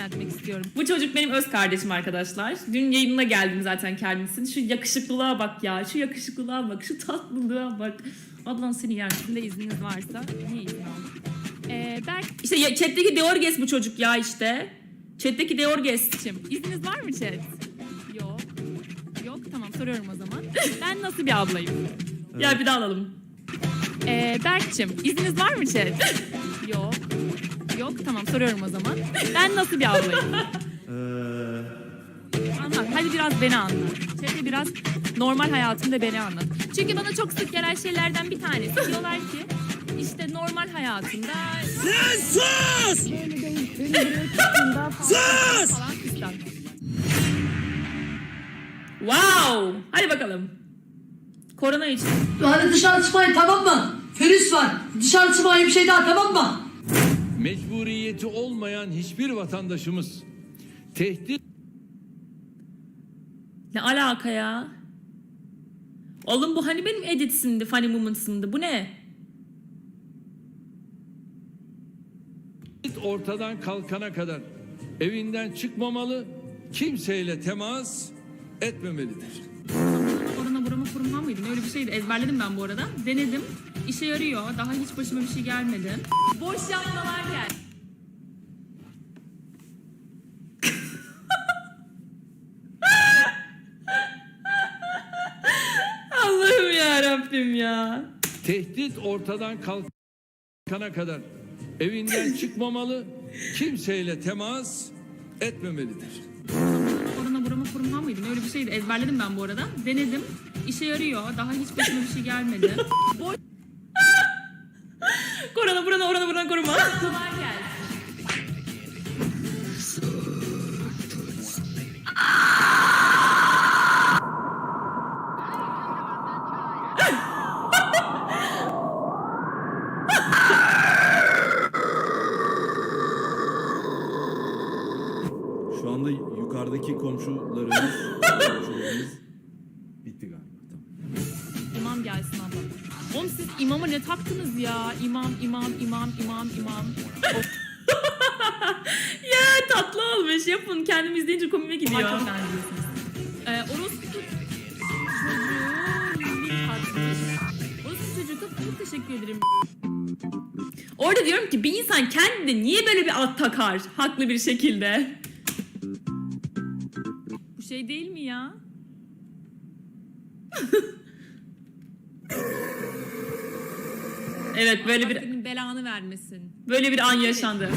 yöneltmek istiyorum. Bu çocuk benim öz kardeşim arkadaşlar. Dün yayınına geldim zaten kendisinin. Şu yakışıklılığa bak ya. Şu yakışıklılığa bak. Şu tatlılığa bak. Ablan seni yer. Şimdi izniniz varsa aldım? Ee, Berk İşte ya- chat'teki Deorges bu çocuk ya işte. Chat'teki Deorges. İzniniz var mı chat? Yok. Yok tamam soruyorum o zaman. Ben nasıl bir ablayım? Ya bir daha alalım. Ee, Berk'cim izniniz var mı chat? Yok. Yok tamam soruyorum o zaman. Ben nasıl bir ablayım? Anlat. Hadi biraz beni anlat. Chat'e biraz normal hayatımda beni anlat. Çünkü bana çok sık gelen şeylerden bir tanesi. Diyorlar ki işte normal hayatımda... sus! sus! Falan fistan. Wow. Hadi bakalım. Korona için. Hadi dışarı çıkmayın tamam mı? Virüs var. Dışarı çıkmayın bir şey daha tamam mı? Mecburiyeti olmayan hiçbir vatandaşımız tehdit Ne alaka ya? Oğlum bu hani benim editsimdi, funny moments'ımdı. Bu ne? ortadan kalkana kadar evinden çıkmamalı, kimseyle temas etmemelidir. Korona burama kurumhan mıydı? Öyle bir şeydi. Ezberledim ben bu arada. Denedim. İşe yarıyor. Daha hiç başıma bir şey gelmedi. Boş yapmalar gel. Allah'ım ya Rabbim ya. Tehdit ortadan kalkana kadar evinden çıkmamalı, kimseyle temas etmemelidir. Korona burama kurumhan mıydı? Öyle bir şeydi. Ezberledim ben bu arada. Denedim. İşe yarıyor. Daha hiç başıma bir şey gelmedi. Korona burana orana burana koruma. Kolay gelsin. Şu anda yukarıdaki komşularımız, komşularımız bitti galiba. Abla. Oğlum siz imama ne taktınız ya? İmam, imam, imam, imam, imam. ya tatlı olmuş. Yapın. Kendim izleyince komime gidiyor. Çok benziyorsunuz. Ee, orospu çocuğu bir. Orospu çocuğu çok, çok teşekkür ederim. Orada diyorum ki bir insan kendine niye böyle bir ad takar? Haklı bir şekilde. Bu şey değil mi ya? Evet böyle bir senin belanı vermesin. böyle bir an yaşandı.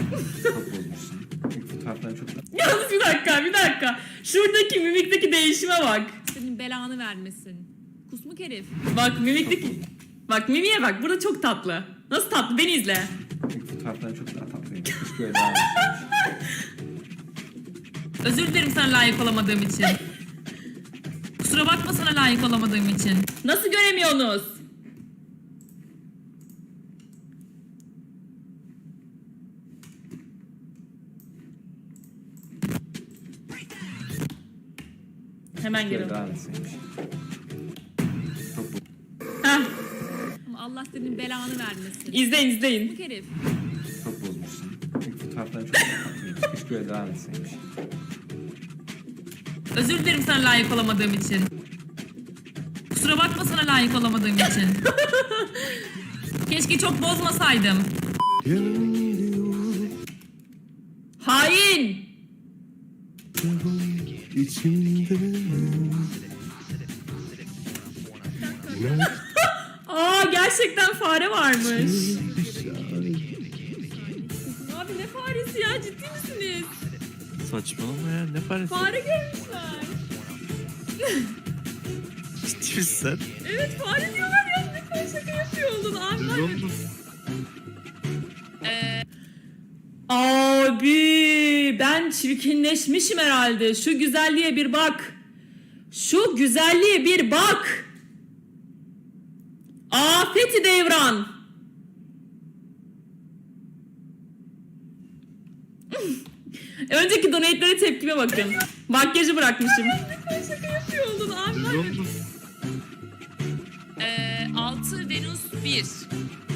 Çok bozmuşsun. İlk fotoğraftan çok Yalnız bir dakika bir dakika. Şuradaki mimikteki değişime bak. Senin belanı vermesin. Kusmuk herif. Bak mimikteki... Bak mimiye bak burada çok tatlı. Nasıl tatlı beni izle. fotoğraftan çok daha tatlıyım. Hiç böyle daha Özür dilerim sana layık olamadığım için. Kusura bakma sana layık olamadığım için. Nasıl göremiyorsunuz? Hemen geliyorum. bu- Ama Allah senin belanı vermesin. izleyin izleyin. Kusmuk herif. çok bozmuşsun. İlk fotoğraftan çok tatlıyım. Hiç böyle daha iyisiymiş. Özür dilerim sana layık olamadığım için. Kusura bakma sana layık olamadığım için. Keşke çok bozmasaydım. Hain! Aa gerçekten fare varmış. Abi ne faresi ya ciddi misiniz? Saçmalama ya ne faresi? Fare görmüşler. Ciddi misin sen? Evet fare diyorlar ya ne kadar şaka yapıyor oldun abi. var ya. Çirkinleşmişim herhalde. Şu güzelliğe bir bak. Şu güzelliğe bir bak. Afeti devran. Önceki donate'lere tepkime bakın. Makyajı bırakmışım. Ne kadar şaka yapıyor oldun abi. var ya. Ee, 6 Venüs 1.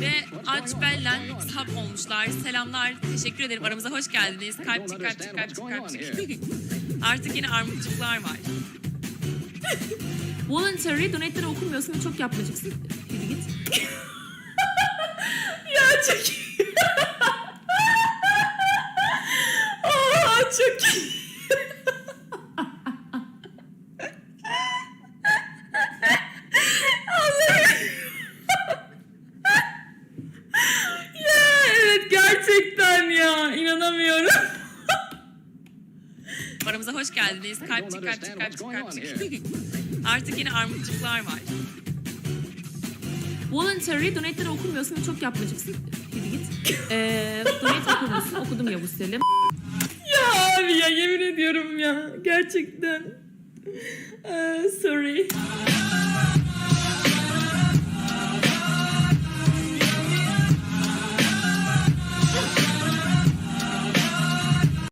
Ve Aç Bellen sub olmuşlar. Selamlar. Teşekkür ederim. Aramıza hoş geldiniz. Kalpçik kalpçik kalpçik kalpçik. Artık yine armutçuklar var. Voluntary donate'leri okumuyorsun ve çok yapmacıksın. Yürü git. Ya çok iyi. Aa, çok iyi. ya evet gerçekten ya inanamıyorum. Aramıza hoş geldiniz. Kalpçik kalpçik kalpçik kalpçik. Artık yine armutçuklar var. Voluntary donate'leri okumuyorsun ve çok yapmacıksın. Yürü git. Ee, donate okumuyorsun. Okudum Yavuz Selim. Ya abi ya yemin ediyorum ya gerçekten. Ee, sorry.